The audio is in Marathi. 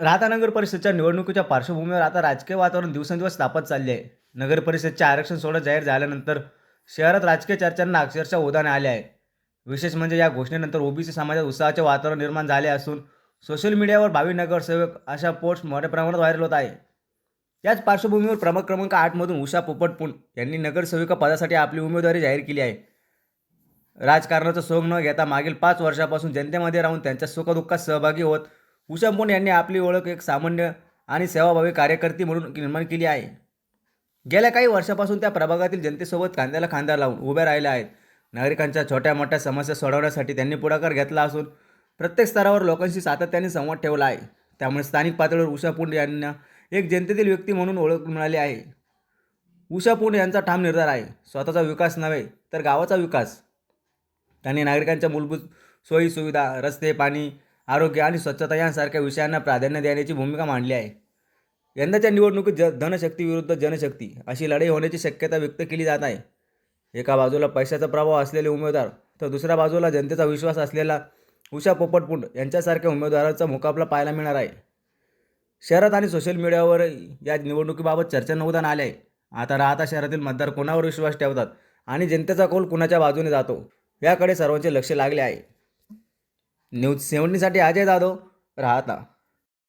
राहता नगर परिषदच्या निवडणुकीच्या पार्श्वभूमीवर आता राजकीय वातावरण दिवसेंदिवस तापत चालले आहे. नगर परिषदचे आरक्षण सोडत जाहीर झाल्यानंतर शहरात राजकीय चर्चांना अक्षरशः उधाण आले आहे. विशेष म्हणजे या घोषणेनंतर ओबीसी समाजात उत्साहाचे वातावरण निर्माण झाले असून सोशल मीडियावर भावी नगरसेवक अशा पोस्ट मोठ्या प्रमाणात व्हायरल होत आहे. याच पार्श्वभूमीवर प्रमुख क्रमांक आठमधून उषा पोपटपुण यांनी नगरसेविका पदासाठी आपली उमेदवारी जाहीर केली आहे. राजकारणाचा सोंग न घेता मागील पाच वर्षापासून जनतेमध्ये राहून त्यांच्या सुखदुःखात सहभागी होत उषा पुण यांनी आपली ओळख एक सामान्य आणि सेवाभावी कार्यकर्ती म्हणून निर्माण केली आहे. गेल्या काही वर्षापासून त्या प्रभागातील जनतेसोबत खांद्याला खांदा लावून उभ्या राहिल्या आहेत. नागरिकांच्या छोट्या मोठ्या समस्या सोडवण्यासाठी त्यांनी पुढाकार घेतला असून प्रत्येक स्तरावर लोकांशी सातत्याने संवाद ठेवला आहे. त्यामुळे स्थानिक पातळीवर उषा पुंड यांना एक जनतेतील व्यक्ती म्हणून ओळख मिळाली आहे. उषा पुंड यांचा ठाम निर्धार आहे. स्वतःचा विकास नव्हे तर गावाचा विकास. त्यांनी नागरिकांच्या मूलभूत सोयी सुविधा रस्ते पाणी आरोग्य आणि स्वच्छता यांसारख्या विषयांना प्राधान्य देण्याची भूमिका मांडली आहे. यंदाच्या निवडणुकीत ज धनशक्ती विरुद्ध जनशक्ती अशी लढाई होण्याची शक्यता व्यक्त केली जात आहे. एका बाजूला पैशाचा प्रभाव असलेले उमेदवार तर दुसऱ्या बाजूला जनतेचा विश्वास असलेला उषा पोपटपुंड यांच्यासारख्या उमेदवाराचा मुकाबला पाहायला मिळणार आहे. शहरात आणि सोशल मीडियावर या निवडणुकीबाबत चर्चा नवदान आले आहे. आता राहता शहरातील मतदार कोणावर विश्वास ठेवतात आणि जनतेचा कौल कुणाच्या बाजूने जातो? याकडे सर्वांचे लक्ष लागले आहे. न्यूज सेव्हन्टीसाठी अजय जाधव राहता.